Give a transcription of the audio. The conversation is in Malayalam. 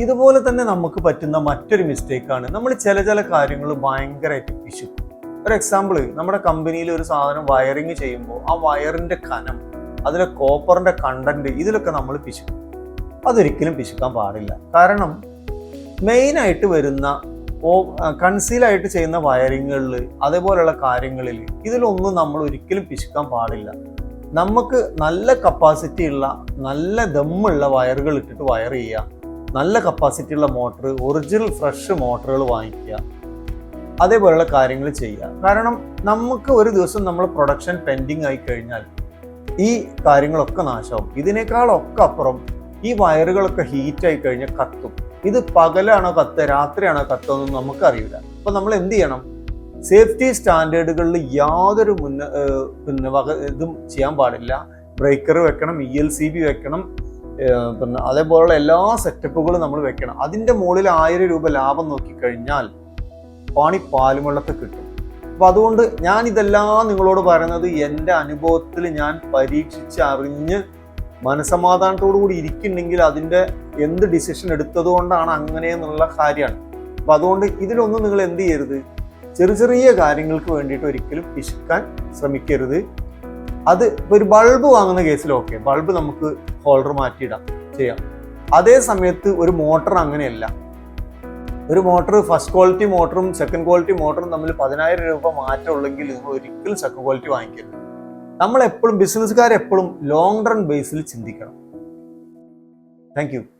ഇതുപോലെ തന്നെ നമുക്ക് പറ്റുന്ന മറ്റൊരു മിസ്റ്റേക്കാണ് നമ്മൾ ചില ചില കാര്യങ്ങൾ ഭയങ്കരമായിട്ട് പിശുക്കും. ഒരു എക്സാമ്പിൾ നമ്മുടെ കമ്പനിയിൽ ഒരു സാധനം വയറിങ് ചെയ്യുമ്പോൾ ആ വയറിന്റെ കനം അതിലെ കോപ്പറിന്റെ കണ്ടന്റ് ഇതിലൊക്കെ നമ്മൾ പിശുക്കും. അതൊരിക്കലും പിശുക്കാൻ പാടില്ല. കാരണം മെയിനായിട്ട് വരുന്ന ഓ കൺസീലായിട്ട് ചെയ്യുന്ന വയറിങ്ങുകളിൽ അതേപോലെയുള്ള കാര്യങ്ങളിൽ ഇതിലൊന്നും നമ്മൾ ഒരിക്കലും പിശുക്കാൻ പാടില്ല. നമുക്ക് നല്ല കപ്പാസിറ്റി ഉള്ള നല്ല ദമ്മുള്ള വയറുകൾ ഇട്ടിട്ട് വയർ ചെയ്യുക. നല്ല കപ്പാസിറ്റി ഉള്ള മോട്ടർ ഒറിജിനൽ ഫ്രഷ് മോട്ടറുകൾ വാങ്ങിക്കുക. അതേപോലെയുള്ള കാര്യങ്ങൾ ചെയ്യുക. കാരണം നമുക്ക് ഒരു ദിവസം നമ്മൾ പ്രൊഡക്ഷൻ പെൻഡിങ് ആയി കഴിഞ്ഞാൽ ഈ കാര്യങ്ങളൊക്കെ നാശമാവും. ഇതിനേക്കാളൊക്കെ അപ്പുറം ഈ വയറുകളൊക്കെ ഹീറ്റായി കഴിഞ്ഞാൽ കത്തും. ഇത് പകലാണോ കത്ത് രാത്രിയാണോ കത്തെന്നൊന്നും നമുക്കറിയില്ല. അപ്പം നമ്മൾ എന്ത് ചെയ്യണം? സേഫ്റ്റി സ്റ്റാൻഡേർഡുകളിൽ യാതൊരു മുന്ന പിന്നെ വക ഇതും ചെയ്യാൻ പാടില്ല. ബ്രേക്കർ വെക്കണം ഇ എൽ സി ബി വെക്കണം പിന്നെ അതേപോലുള്ള എല്ലാ സെറ്റപ്പുകളും നമ്മൾ വെക്കണം. അതിന്റെ മുകളിൽ ആയിരം രൂപ ലാഭം നോക്കിക്കഴിഞ്ഞാൽ പാണി പാലുവെള്ളത്തിൽ കിട്ടും. അപ്പം അതുകൊണ്ട് ഞാൻ ഇതെല്ലാം നിങ്ങളോട് പറയുന്നത് എന്റെ അനുഭവത്തിൽ ഞാൻ പരീക്ഷിച്ച് അറിഞ്ഞ് മനസമാധാനത്തോടു കൂടി ഇരിക്കുന്നുണ്ടെങ്കിൽ അതിന്റെ എന്ത് ഡിസിഷൻ എടുത്തത് കൊണ്ടാണ് അങ്ങനെ എന്നുള്ള കാര്യമാണ്. അപ്പം അതുകൊണ്ട് ഇതിലൊന്നും നിങ്ങൾ എന്ത് ചെയ്യരുത്? ചെറിയ ചെറിയ കാര്യങ്ങൾക്ക് വേണ്ടിയിട്ട് ഒരിക്കലും പിശുക്കാൻ ശ്രമിക്കരുത്. അത് ഒരു ബൾബ് വാങ്ങുന്ന കേസിൽ ഓക്കെ ബൾബ് നമുക്ക് ഹോൾഡർ മാറ്റിയിടാം. ചെയ്യാം. അതേ സമയത്ത് ഒരു മോട്ടർ അങ്ങനെയല്ല. ഒരു മോട്ടർ ഫസ്റ്റ് ക്വാളിറ്റി മോട്ടറും സെക്കൻഡ് ക്വാളിറ്റി മോട്ടറും തമ്മിൽ പതിനായിരം രൂപ മാറ്റമുള്ളെങ്കിൽ നിങ്ങൾ ഒരിക്കലും സെക്കൻഡ് ക്വാളിറ്റി വാങ്ങിക്കരുത്. നമ്മൾ എപ്പോഴും ബിസിനസ്സുകാർ എപ്പോഴും ലോങ് റൺ ബേസിൽ ചിന്തിക്കണം താങ്ക്